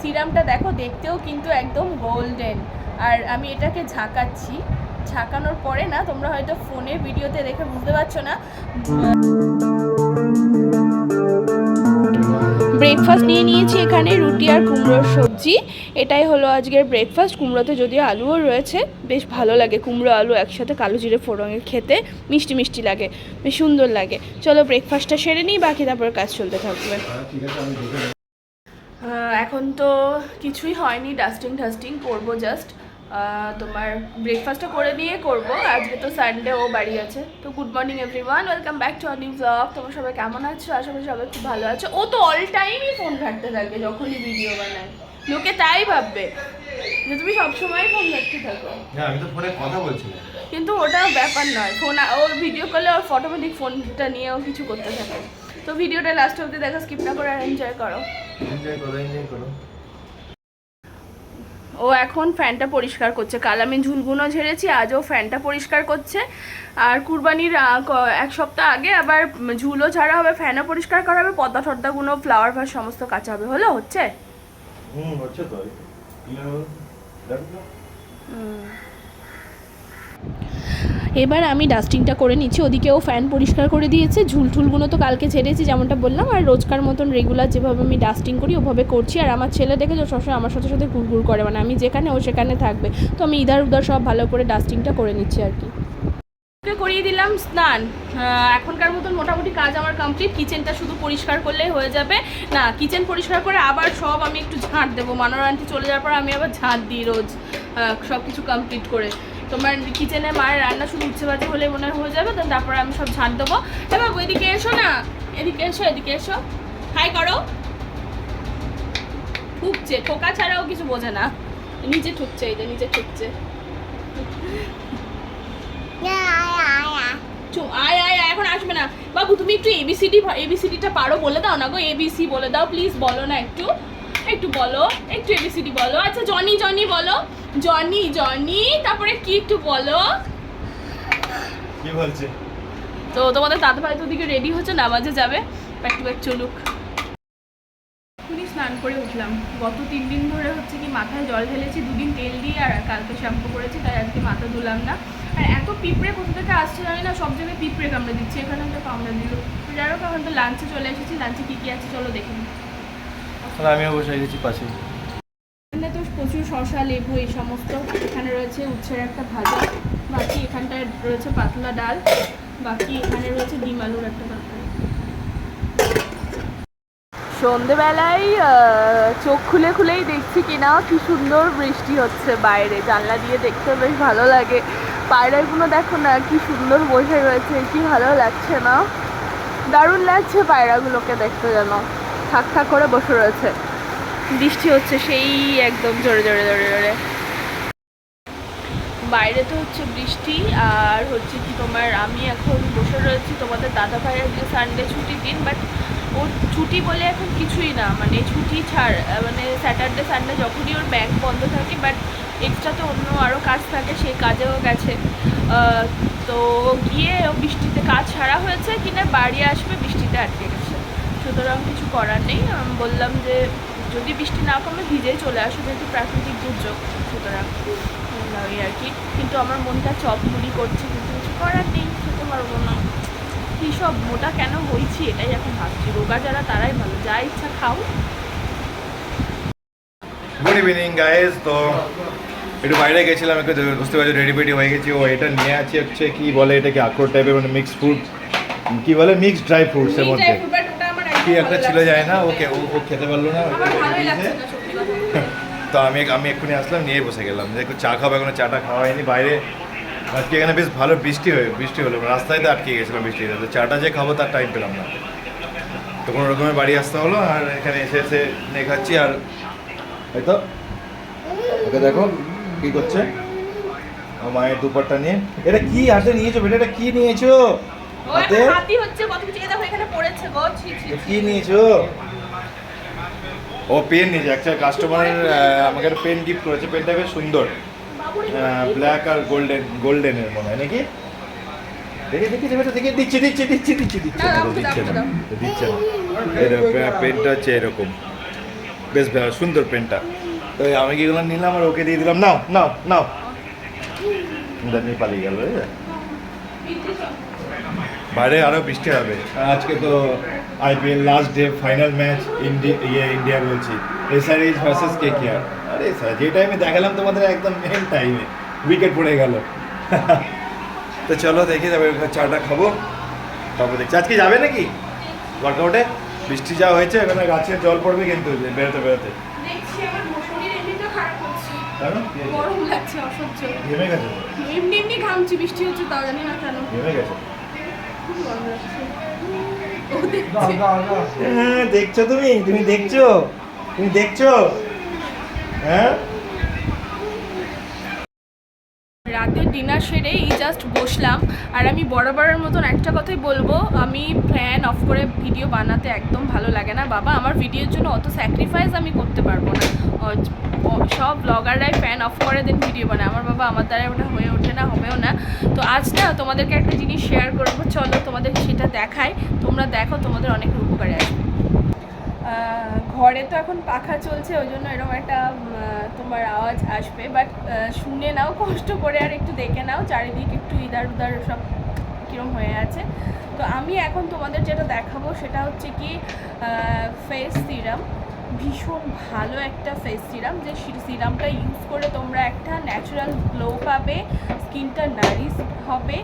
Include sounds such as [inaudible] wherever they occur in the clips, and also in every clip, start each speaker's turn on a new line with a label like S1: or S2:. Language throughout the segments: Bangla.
S1: সিরামটা দেখো, দেখতেও কিন্তু একদম গোল্ডেন আর আমি এটাকে ঝাঁকাচ্ছি। ঝাঁকানোর পরে না, তোমরা হয়তো ফোনে ভিডিওতে দেখে বুঝতে পারছ না। ব্রেকফাস্ট নিয়ে নিয়েছি এখানে রুটি আর কুমড়োর সবজি। এটাই হলো আজকের ব্রেকফাস্ট কুমড়োতে যদিও আলুও রয়েছে, বেশ ভালো লাগে কুমড়ো, আলু একসাথে কালো জিরে ফোড়ঙে খেতে। মিষ্টি মিষ্টি লাগে, বেশ সুন্দর লাগে। চলো ব্রেকফাস্টটা সেরে নিই, বাকি তারপর কাজ চলতে থাকবে
S2: ঠিক আছে আমি দেখে
S1: আহ, এখন তো কিছুই হয়নি ডাস্টিং টাস্টিং করব জাস্ট তোমার ব্রেকফাস্টটা করে নিয়ে করব। আজকে তো সানডে ও বাড়ি আছে। তো good morning everyone welcome back to new blog তোমরা সবাই কেমন আছো? আশা করি সবাই খুব ভালো আছো। ও তো অল টাইমই ফোন ঘাটতে থাকে যখনই ভিডিও বানায়। লোকে তাই ভাববে যে তুমি সবসময় ফোন ঘাটতে থাকো।
S2: হ্যাঁ আমি তো ফোনে কথা বলছিলাম।
S1: কিন্তু ওটা ব্যাপার নয়। ফোন ও ভিডিও করলে ওর অটোমেটিক ফোনটা নিয়েও কিছু করতে থাকে। তো ভিডিওটা লাস্ট অবধি দেখো স্কিপ না করো এনজয় করো। ও এখন ফ্যানটা পরিষ্কার করছে কাল আমি ঝুলগুনো ঝেড়েছি আজও ফ্যানটা পরিষ্কার করছে আর কুরবানির এক সপ্তাহ আগে আবার ঝুলও ছাড়া হবে ফ্যানও পরিষ্কার করা হবে পদ্মা টদ্দাগুলো ফ্লাওয়ার ভাস সমস্ত কাঁচা হবে হলো হচ্ছে
S2: হুম হচ্ছে তো দেখো
S1: এবার আমি ডাস্টিংটা করে নিচ্ছি, ওদিকেও ফ্যান পরিষ্কার করে দিয়েছে, ঝুলঠুলগুলো তো কালকে ছেড়েছি যেমনটা বললাম, আর রোজকার মতন রেগুলার যেভাবে আমি ডাস্টিং করি, ওভাবে করছি, আর আমার ছেলে দেখে যে সবসময় আমার সাথে সাথে ঘুরঘুর করে মানে আমি যেখানে ও সেখানে থাকবে। তো আমি ইধার উধার সব ভালো করে ডাস্টিংটা করে নিচ্ছি আর কি। করিয়ে দিলাম স্নান। এখনকার মতন মোটামুটি কাজ আমার কমপ্লিট কিচেনটা শুধু পরিষ্কার করলেই হয়ে যাবে। না কিচেন পরিষ্কার করে আবার সব আমি একটু ঝাঁট দেবো, মানোর আন্টি চলে যাওয়ার পর আমি আবার ঝাঁট দিই রোজ। সব কিছু কমপ্লিট করে। তোমার কিচেনে মায়ের রান্না শুধু উচ্ছে বাজে হলে মনে হয় হয়ে যাবে তো তারপরে আমি সব ঝাঁট দেবো। এবার এদিকে এসো না। এদিকে এসো এদিকে এসো। হাই করো। ঠুকছে ঠোকা ছাড়াও কিছু বোঝে না। নিজে ঠুকছে এই যে নিচে ঠুকছে আয় আয় আয়, এখন আসবে না। বাবু তুমি একটু এবিসিডি এবিসিডিটা পারো বলে দাও না গো এবিসি বলে দাও প্লিজ বলো না একটু। একটু বলো একটু এবিসিডি বলো। আচ্ছা জনি জনি বলো। জনি জনি তারপরে কি একটু বলো?
S2: কি বলছে?
S1: তো তোমাদের দাদা ভাই তো ওদিকে রেডি হচ্ছে নামাজে যাবে। ব্যাক টু ব্যাক চলুক। স্নান করে উঠলাম। গত তিন দিন ধরে হচ্ছে কি মাথায় জল ঢেলেছি দুদিন তেল দিয়ে আর কালকে শ্যাম্পু করেছি তাই আজকে মাথা ধুলাম না। আর এত পিঁপড়ে কোথা থেকে আসছে জানি না সব জায়গায় পিঁপড়ে কামড়ে দিচ্ছে। এখানে তো কামড়ে দিল। যাই হোক এখন তো লাঞ্চে চলে এসেছি। লাঞ্চে কী কী আছে চলো দেখে নিই।
S2: তাহলে আমিও বসে গেছি পাশে
S1: এখানে তো প্রচুর শশা লেবু এই সমস্ত এখানে রয়েছে উচ্ছের একটা ভাজা। বাকি এখানটায় রয়েছে পাতলা ডাল। বাকি এখানে রয়েছে ডিম আলুর একটা তরকারি। সন্ধেবেলায় চোখ খুলে খুলেই দেখছি কিনা কি সুন্দর বৃষ্টি হচ্ছে বাইরে। জানলা দিয়ে দেখতে বেশ ভালো লাগে। পায়রাগুলো দেখো না কি সুন্দর বসে রয়েছে কি ভালো লাগছে না? দারুণ লাগছে পায়রাগুলোকে দেখতে যেন। থাক থাক করে বসে রয়েছে। বৃষ্টি হচ্ছে সেই একদম জোরে জোরে জোরে জোরে। বাইরে তো হচ্ছে বৃষ্টি, আর হচ্ছে কি তোমার, আমি এখন বসে রয়েছি তোমাদের দাদা ভাইয়ের আজকে সানডে ছুটির দিন বাট ওর ছুটি বলে এখন কিছুই না। মানে ছুটি ছাড় মানে স্যাটারডে সানডে যখনই ওর ব্যাংক বন্ধ থাকে বাট এক্সট্রা তো অন্য আরও কাজ থাকে, সেই কাজেও গেছে। তো গিয়ে বৃষ্টিতে কাজ ছাড়া হয়েছে, কিনা বাড়ি আসবে বৃষ্টিতে আটকে গেছে। সুতরাং কিছু করার নেই। আমি বললাম যে যদি বৃষ্টি না কমে ভিজেই চলে আসো যেহেতু প্রাকৃতিক দুর্যোগ সুতরাং এই আর কি। কিন্তু আমার মনটা চপ মুড়ি করছে কিন্তু কিছু করার নেই। খেতে পারব না কী সব মোটা কেন হয়েছি? এটাই এখন ভাবছি। রোগা যারা তারাই ভালো। যা ইচ্ছা খাও।
S2: গুড ইভিনিং গাইজ তো একটু বাইরে গেছিলাম একটু বুঝতে পারছি রেডি ফেডি হয়ে গেছি। ও এটা নিয়ে আছে হচ্ছে কি বলে এটাকে আখরোট টাইপের মানে মিক্স ফ্রুট কি বলে? মিক্স ড্রাই ফ্রুটসের মধ্যে। কি একটা ছিল যায় না ওকে ও ও খেতে পারল না [laughs] তো আমি আমি এক্ষুনি আসলাম নিয়ে বসে গেলাম। যে চা খাব এখনও চাটা খাওয়া হয়নি বাইরে। আজকে এখানে বেশ ভালো বৃষ্টি হয়ে বৃষ্টি হলো রাস্তায় তো আটকে গেছিলাম বৃষ্টিতে। তো চাটা যে খাব তার টাইম পেলাম না। তো কোনো রকমের বাড়ি আসতে হলো আর এখানে এসে এসে নিয়ে খাচ্ছি আর হয়তো ওকে দেখো কি করছে? আমার মায়ের দুপারটা নিয়ে। এটা কি হাতে নিয়েছো বেটা? এটা কি নিয়েছো? হাতে?
S1: হাতি হচ্ছে কত কিছু। দেখো এখানে পড়েছে গো। ছি ছি
S2: কি নিয়েছো? ও পেন নিয়েছে। একটা কাস্টমার আমাকে একটা পেন গিফট করেছে। পেনটা বেশ সুন্দর। ব্ল্যাক আর গোল্ডেন গোল্ডেনের মনে হয় নাকি? দেখে দেখে দেবে দেখে দিচ্ছে দিচ্ছে দিচ্ছে দিচ্ছে দিচ্ছে।
S1: না,
S2: দিচ্ছে। না দিচ্ছে। না পেনটা হচ্ছে এরকম। বেশ ভালো, সুন্দর পেনটা। তো আমি কিগুলো নিলাম আর ওকে দিয়ে দিলাম? নাও নাও নাও। নিয়ে পালিয়ে গেল বুঝলে? বাইরে আরও বৃষ্টি হবে। আজকে তো IPL last day final match India ইয়ে ইন্ডিয়া বলছি। SRH versus K K R আরে স্যার যে টাইমে দেখালাম তোমাদের একদম মেন টাইমে উইকেট পড়ে গেল। তো চলো দেখি তবে ওখানে চাটা খাব। তারপর দেখছি। আজকে যাবে নাকি? ওয়ার্কআউটে বৃষ্টি যা হয়েছে এখানে গাছে জল পড়বে কিন্তু বেরোতে বেরোতে। ঘেমে গেছে?
S1: এমনি এমনি ঘামছি বৃষ্টি হচ্ছে তাও জানি না কেন।
S2: ঘেমে গেছে
S1: খুব গরম লাগছে ও
S2: হ্যাঁ দেখছ তুমি? তুমি দেখছ? তুমি দেখছ? হ্যাঁ?
S1: ডিনার সেরে এই জাস্ট বসলাম। আর আমি বরাবরের মতন একটা কথাই বলব, আমি ফ্যান অফ করে ভিডিও বানাতে একদম ভালো লাগে না। বাবা, আমার ভিডিওর জন্য অত স্যাক্রিফাইস আমি করতে পারব না। সব ব্লগাররাই ফ্যান অফ করে দেন ভিডিও বানায়। আমার বাবা আমার দ্বারা ওটা হয়ে ওঠে না, হবেও না। তো আজ না তোমাদেরকে একটা জিনিস শেয়ার করব। চলো তোমাদের সেটা দেখাই। তোমরা দেখো তোমাদের অনেক উপকারে আসবে। ঘরে তো এখন পাখা চলছে, ওই জন্য এরকম একটা তোমার আওয়াজ আসবে। বাট শুনে নাও, কষ্ট করে আর একটু দেখে নাও, চারিদিক একটু ইদার উদার সব কীরকম হয়ে আছে। তো আমি এখন তোমাদের যেটা দেখাবো সেটা হচ্ছে কি ফেস সিরাম ভীষণ ভালো একটা ফেস সিরাম যে সিরামটা ইউজ করে তোমরা একটা ন্যাচারাল গ্লো পাবে স্কিনটা নারিশ হবে,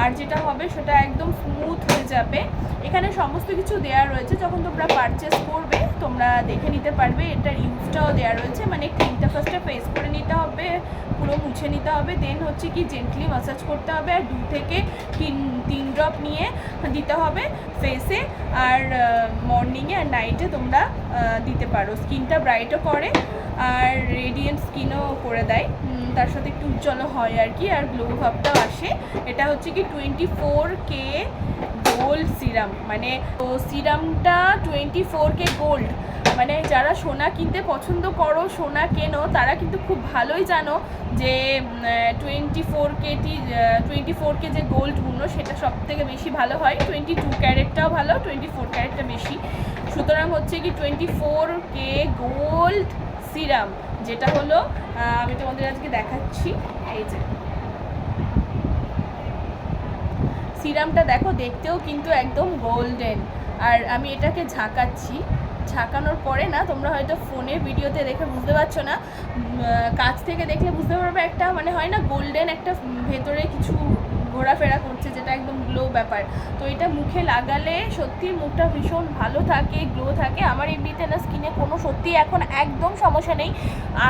S1: আর যেটা হবে সেটা একদম স্মুথ হয়ে যাবে। এখানে সমস্ত কিছু দেয়া রয়েছে, যখন তোমরা পারচেস করবে, তোমরা দেখে নিতে পারবে, এটার ইউজটাও দেয়া রয়েছে মানে ক্রিমটা ফার্স্টে ফেস করে মুছে নিতে হবে দেন হচ্ছে কি জেন্টলি মাসাজ করতে হবে আর দু থেকে তিন তিন ড্রপ নিয়ে দিতে হবে ফেসে আর মর্নিংয়ে আর নাইটে তোমরা দিতে পারো। স্কিনটা ব্রাইটও করে আর রেডিয়েন্ট স্কিনও করে দেয়। তার সাথে একটু উজ্জ্বলও হয় আর কি, আর গ্লো ভাবটাও আসে। এটা হচ্ছে কি twenty four K gold serum মানে তো সিরামটা টোয়েন্টি ফোর কে গোল্ড মানে যারা সোনা কিনতে পছন্দ করো, সোনা কেনো, তারা কিন্তু খুব ভালোই জানো যে twenty four Katie twenty four K যে গোল্ডগুলো সেটা সব থেকে বেশি ভালো হয়। টোয়েন্টি টু ক্যারেটটাও ভালো টোয়েন্টি ফোর ক্যারেটটা বেশি। সুতরাং হচ্ছে কি twenty four K gold serum যেটা হলো আমি তোমাদের আজকে দেখাচ্ছি। এই যে। সিরামটা দেখো দেখতেও কিন্তু একদম গোল্ডেন আর আমি এটাকে ঝাঁকাচ্ছি। ঝাঁকানোর পরে না, তোমরা হয়তো ফোনে ভিডিওতে দেখে বুঝতে পারছ না কাছ থেকে দেখলে বুঝতে পারবে একটা মানে হয় না গোল্ডেন একটা ভেতরে কিছু ঘোরাফেরা করছে, যেটা একদম গ্লো ব্যাপার। তো এটা মুখে লাগালে সত্যি মুখটা ভীষণ ভালো থাকে গ্লো থাকে। আমার এমনিতে না স্কিনে কোনো সত্যি এখন একদম সমস্যা নেই।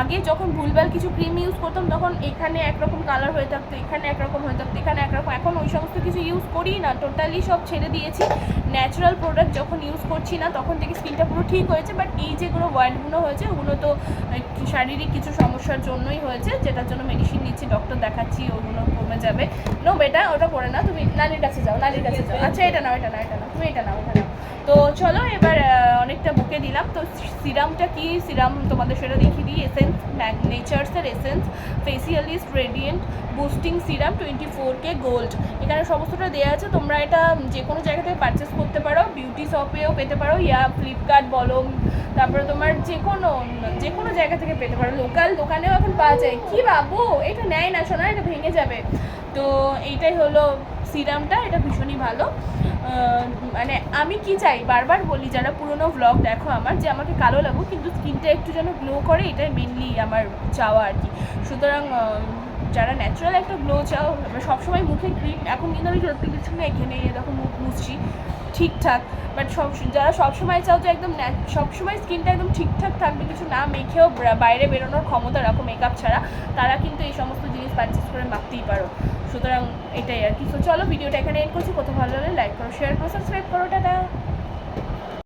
S1: আগে যখন ভুলভাল কিছু ক্রিম ইউজ করতাম, তখন এখানে একরকম কালার হয়ে থাকতো, এখানে একরকম হয়ে থাকতো, এখানে একরকম। এখন ওই সমস্ত কিছু ইউজ করি না টোটালি সব ছেড়ে দিয়েছি। ন্যাচারাল প্রোডাক্ট যখন ইউজ করছি না, তখন থেকে স্কিনটা পুরো ঠিক হয়েছে। বাট এই যেগুলো ওয়ার্ডগুলো হয়েছে, ওগুলো তো শারীরিক কিছু সমস্যার জন্যই হয়েছে, যেটার জন্য মেডিসিন নিচ্ছি ডক্টর দেখাচ্ছি, ওগুলো কমে যাবে। নো বেটা ওটা করে না তুমি নানির কাছে যাও, নানির কাছে যাও। আচ্ছা এটা নাও এটা নাও এটা নাও, তুমি এটা নাও এটা নাও। তো চলো, এবার অনেকটা বুকে দিলাম। তো সিরামটা কি? সিরাম তোমাদের সেটা দেখিয়ে দিই। Essence নেচার্সের essence facialist radiant boosting serum twenty four K gold এখানে সমস্তটা দেওয়া আছে। তোমরা এটা যে কোনো জায়গা থেকে পারচেস করতে পারো। বিউটি শপেও পেতে পারো। ইয়া ফ্লিপকার্ট বলো, তারপরে তোমার যে কোনো যে কোনো জায়গা থেকে পেতে পারো। লোকাল দোকানেও এখন পাওয়া যায়। কি বাবু? এটা নেয় না শোনা এটা ভেঙে যাবে। তো এইটাই হলো সিরামটা, এটা ভীষণই ভালো। মানে আমি কি চাই, বারবার বলি, যারা পুরনো ব্লগ দেখো আমার, যে আমাকে কালো লাগুক, কিন্তু স্কিনটা একটু যেন গ্লো করে, এটাই মেনলি আমার চাওয়া আর কি। সুতরাং যারা ন্যাচারাল একটা গ্লো চাও সবসময় মুখে ক্রিম এখন কিন্তু আমি সত্যি কিছু না এখানে দেখো মুখ মুছছি, ঠিকঠাক। বাট সব, যারা সবসময় চাও যে একদম সবসময় স্কিনটা একদম ঠিকঠাক থাকবে, কিছু না মেখেও বাইরে বেরোনোর ক্ষমতা রাখো মেকআপ ছাড়া, তারা কিন্তু এই সমস্ত জিনিস পারচেস করে মাখতেই পারো। সুতরাং এটাই আর কি। তো চলো ভিডিওটা এখানে এন্ড করছি। কোথাও ভালো লাগলে লাইক করো শেয়ার করো সাবস্ক্রাইব করো, টাটা!